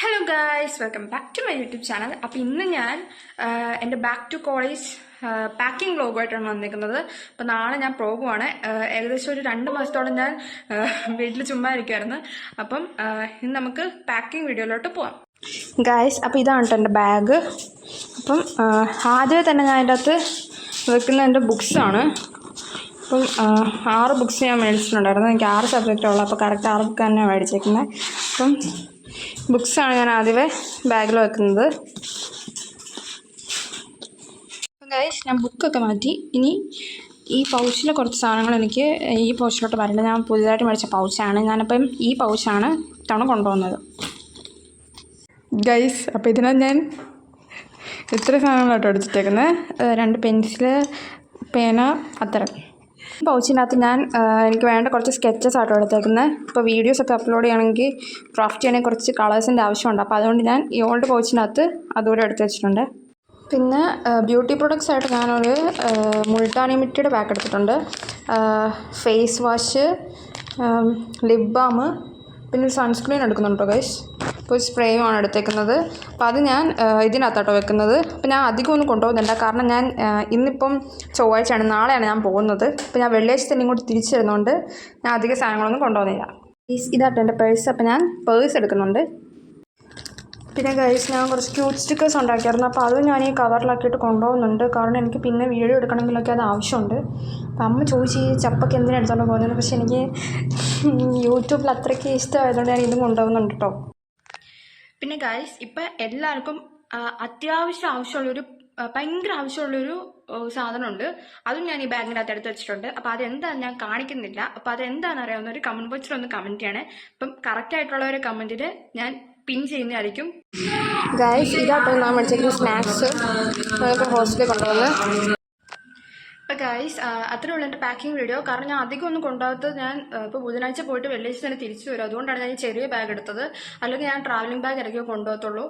Hello guys welcome back to my YouTube channel അപ്പോൾ ഇന്ന് ഞാൻ എന്റെ ബാക്ക് ടു കോളേജ് പാക്കിംഗ് വ്ലോഗുമായിട്ടാണ് വന്നിരിക്കുന്നത്. അപ്പോൾ നാളെ ഞാൻ പോകുവാണ്. ഏകദേശം ഒരു രണ്ട് മാസത്തോളം ഞാൻ വീട്ടിൽ ചുമ്മാ ഇരിക്കുമായിരുന്നു അപ്പം ഇന്ന് നമുക്ക് പാക്കിംഗ് വീഡിയോയിലോട്ട് പോവാം. ഗായ്സ് അപ്പോൾ ഇതാണ് കേട്ടോ എന്റെ ബാഗ് അപ്പം ആദ്യമേ തന്നെ ഞാൻ അതിന്റെ അകത്ത് വെക്കുന്ന എന്റെ ബുക്സാണ് അപ്പം ആറ് ബുക്സ് ഞാൻ മേടിച്ചിട്ടുണ്ടായിരുന്നു. എനിക്ക് ആറ് സബ്ജക്റ്റ് ഉള്ളു. അപ്പോൾ കറക്റ്റ് ആറ് ബുക്ക് തന്നെയാണ് മേടിച്ചേക്കുന്നത് അപ്പം ബുക്സാണ് ഞാൻ ആദ്യമേ ബാഗിൽ വെക്കുന്നത്. അപ്പം ഗൈസ് ഞാൻ ബുക്കൊക്കെ മാറ്റി. ഇനി ഈ പൗച്ചിലെ കുറച്ച് സാധനങ്ങൾ എനിക്ക് ഈ പൗച്ചിലോട്ട് വരണ്ട ഞാൻ പുതിയതായിട്ട് മേടിച്ച പൗച്ചാണ് ഞാനപ്പം ഈ പൗച്ചാണ് തവണ കൊണ്ടുപോകുന്നത് ഗൈസ് അപ്പോൾ ഇതിനകത്ത് ഞാൻ ഇത്ര സാധനങ്ങളാട്ടോ എടുത്തിട്ടേക്കുന്നത് രണ്ട് പെൻസിൽ പേന അത്തരം പൗച്ചിനകത്ത് ഞാൻ എനിക്ക് വേണ്ട കുറച്ച് സ്കെച്ചസ് ആട്ടോ എടുത്തേക്കുന്നത് ഇപ്പോൾ വീഡിയോസ് ഒക്കെ അപ്ലോഡ് ചെയ്യണമെങ്കിൽ ക്രാഫ്റ്റ് ചെയ്യണമെങ്കിൽ കുറച്ച് കളേഴ്സിന്റെ ആവശ്യമുണ്ട്. അപ്പോൾ അതുകൊണ്ട് ഞാൻ ഈ ഓൾഡ് പൗച്ചിനകത്ത് അതുകൂടെ എടുത്ത് വെച്ചിട്ടുണ്ട്. പിന്നെ ബ്യൂട്ടി പ്രൊഡക്ട്സ് ആയിട്ട് ഞാനൊരു മുൾട്ടാണി മിറ്റിയുടെ പാക്ക് എടുത്തിട്ടുണ്ട്. ഫേസ് വാഷ് ലിപ് ബാം പിന്നെ സൺസ്ക്രീൻ എടുക്കുന്നുണ്ടോ ഗൈസ് ഇപ്പോൾ ഒരു സ്പ്രേയുമാണ് എടുത്തേക്കുന്നത്. അപ്പോൾ അത് ഞാൻ ഇതിനകത്താട്ടോ വെക്കുന്നത്. അപ്പോൾ ഞാൻ അധികം ഒന്നും കൊണ്ടുപോകുന്നില്ല. കാരണം ഞാൻ ഇന്നിപ്പം ചൊവ്വാഴ്ചയാണ്. നാളെയാണ് ഞാൻ പോകുന്നത്. അപ്പോൾ ഞാൻ വെള്ളിയാഴ്ച തന്നെ ഇങ്ങോട്ട് തിരിച്ചു വരുന്നതുകൊണ്ട് ഞാൻ അധികം സാധനങ്ങളൊന്നും കൊണ്ടുപോകുന്നില്ല. ഇതാട്ടോ എന്റെ പേഴ്സ് അപ്പോൾ ഞാൻ പേഴ്സ് എടുക്കുന്നുണ്ട്. പിന്നെ ഗൈസ് ഞാൻ കുറച്ച് ക്യൂട്ട് സ്റ്റിക്കേഴ്സ് ഉണ്ടാക്കിയായിരുന്നു. അപ്പോൾ അത് ഞാൻ ഈ കവറിലാക്കിയിട്ട് കൊണ്ടുപോകുന്നുണ്ട്. കാരണം എനിക്ക് പിന്നെ വീഡിയോ എടുക്കണമെങ്കിലൊക്കെ അത് ആവശ്യമുണ്ട്. അപ്പം അമ്മ ചോദിച്ചു ഈ ചപ്പൊക്കെ എന്തിനാണ് എടുത്തോണ്ട് പോകുന്നത് പക്ഷേ എനിക്ക് യൂട്യൂബിൽ അത്രയ്ക്ക് ഇഷ്ടമായതുകൊണ്ട് ഞാൻ ഇതും കൊണ്ടുപോകുന്നുണ്ട് കേട്ടോ പിന്നെ ഗൈസ് ഇപ്പം എല്ലാവർക്കും അത്യാവശ്യം ആവശ്യമുള്ളൊരു ഭയങ്കര ആവശ്യമുള്ളൊരു സാധനമുണ്ട്. അതും ഞാൻ ഈ ബാഗിനകത്ത് എടുത്ത് വെച്ചിട്ടുണ്ട്. അപ്പോൾ അതെന്താണെന്ന് ഞാൻ കാണിക്കുന്നില്ല. അപ്പോൾ അതെന്താണെന്ന് അറിയാവുന്ന ഒരു കമന്റ് ബോക്സിൽ ഒന്ന് കമന്റ് ചെയ്യണേ. അപ്പം കറക്റ്റ് ആയിട്ടുള്ള ഒരു കമന്റിൽ ഞാൻ പിൻ ചെയ്യുന്നതായിരിക്കും. ഗൈസ് ഇതാട്ടോ ഞാൻ മേടിച്ചേക്കുന്ന സ്നാക്സ് ഹോസ്റ്റലിൽ കൊണ്ടുവന്ന് ഗൈസ് അത്രയുള്ള എന്റെ പാക്കിംഗ് വീഡിയോ കാരണം ഞാൻ അധികം ഒന്നും കൊണ്ടുപോകാത്തത് ഞാൻ ഇപ്പോൾ ബുധനാഴ്ച പോയിട്ട് വെള്ളിയാഴ്ച തന്നെ തിരിച്ചു വരും. അതുകൊണ്ടാണ് ഞാൻ ഈ ചെറിയ ബാഗ് എടുത്തത്. അല്ലെങ്കിൽ ഞാൻ ട്രാവലിംഗ് ബാഗ് ഇറക്കിയോ കൊണ്ടുപോകത്തുള്ളൂ.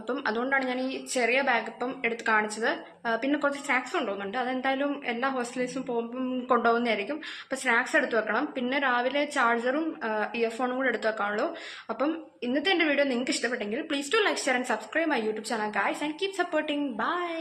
അപ്പം അതുകൊണ്ടാണ് ഞാൻ ഈ ചെറിയ ബാഗ് ഇപ്പം എടുത്ത് കാണിച്ചത്. പിന്നെ കുറച്ച് സ്നാക്സ് കൊണ്ടുപോകുന്നുണ്ട്. അതെന്തായാലും എല്ലാ ഹോസ്റ്റലേഴ്സും പോകുമ്പം കൊണ്ടുപോകുന്നതായിരിക്കും. അപ്പോൾ സ്നാക്സ് എടുത്ത് വെക്കണം. പിന്നെ രാവിലെ ചാർജറും ഇയർഫോണും കൂടെ എടുത്ത് വെക്കാനുള്ളൂ. അപ്പം ഇന്നത്തെ എന്റെ വീഡിയോ നിങ്ങൾക്ക് ഇഷ്ടപ്പെട്ടെങ്കിൽ please to like share and subscribe my YouTube channel guys and keep supporting bye